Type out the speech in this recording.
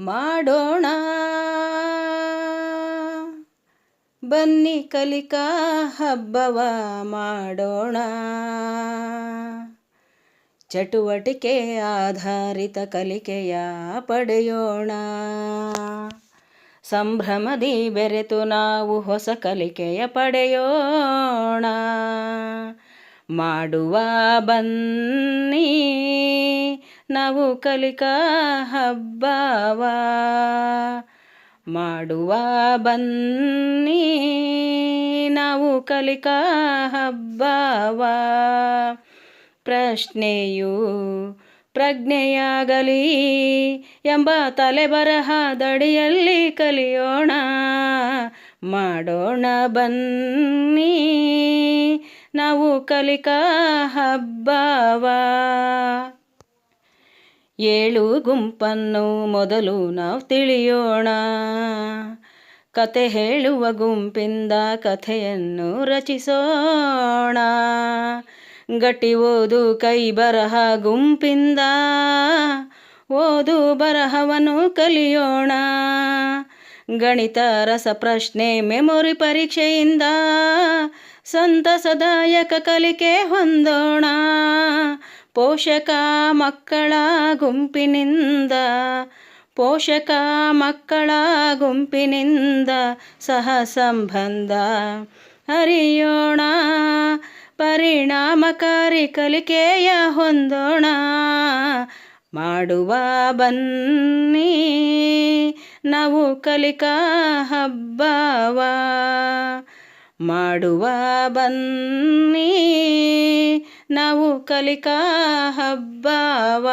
ಮಾಡೋಣ. ಬನ್ನಿ ಕಲಿಕಾ ಹಬ್ಬವ ಮಾಡೋಣ. ಚಟುವಟಿಕೆ ಆಧಾರಿತ ಕಲಿಕೆಯ ಪಡೆಯೋಣ. ಸಂಭ್ರಮದಿ ಬೆರೆತು ನಾವು ಹೊಸ ಕಲಿಕೆಯ ಪಡೆಯೋಣ. ಮಾಡುವ ಬನ್ನಿ ನಾವು ಕಲಿಕಾ ಹಬ್ಬವ. ಮಾಡುವ ಬನ್ನಿ, ನಾವು ಕಲಿಕಾ ಹಬ್ಬವ. ಪ್ರಶ್ನೆಯು ಪ್ರಜ್ಞೆಯಾಗಲಿ ಎಂಬ ತಲೆಬರಹದಡಿಯಲ್ಲಿ ಕಲಿಯೋಣ. ಮಾಡೋಣ ಬನ್ನಿ, ನಾವು ಕಲಿಕಾ ಹಬ್ಬವ. ಏಳು ಗುಂಪನ್ನು ಮೊದಲು ನಾವು ತಿಳಿಯೋಣ. ಕತೆ ಹೇಳುವ ಗುಂಪಿಂದ ಕಥೆಯನ್ನು ರಚಿಸೋಣ. ಗಟ್ಟಿ ಓದು ಕೈ ಬರಹ ಗುಂಪಿಂದ. ಓದು ಬರಹವನ್ನು ಕಲಿಯೋಣ. ಗಣಿತ, ರಸ ಪ್ರಶ್ನೆ, ಮೆಮೊರಿ ಪರೀಕ್ಷೆಯಿಂದ ಸಂತಸದಾಯಕ ಕಲಿಕೆ ಹೊಂದೋಣ. ಪೋಷಕ ಮಕ್ಕಳ ಗುಂಪಿನಿಂದ, ಪೋಷಕ ಮಕ್ಕಳ ಗುಂಪಿನಿಂದ ಸಹ ಸಂಬಂಧ ಹರಿಯೋಣ ಪರಿಣಾಮಕಾರಿ ಕಲಿಕೆಯ ಹೊಂದೋಣ. ಮಾಡುವ ಬನ್ನಿ, ನಾವು ಕಲಿಕಾ ಹಬ್ಬವ. ಮಾಡುವ ಬನ್ನಿ ನಾವು ಕಲಿಕಾ ಹಬ್ಬವ.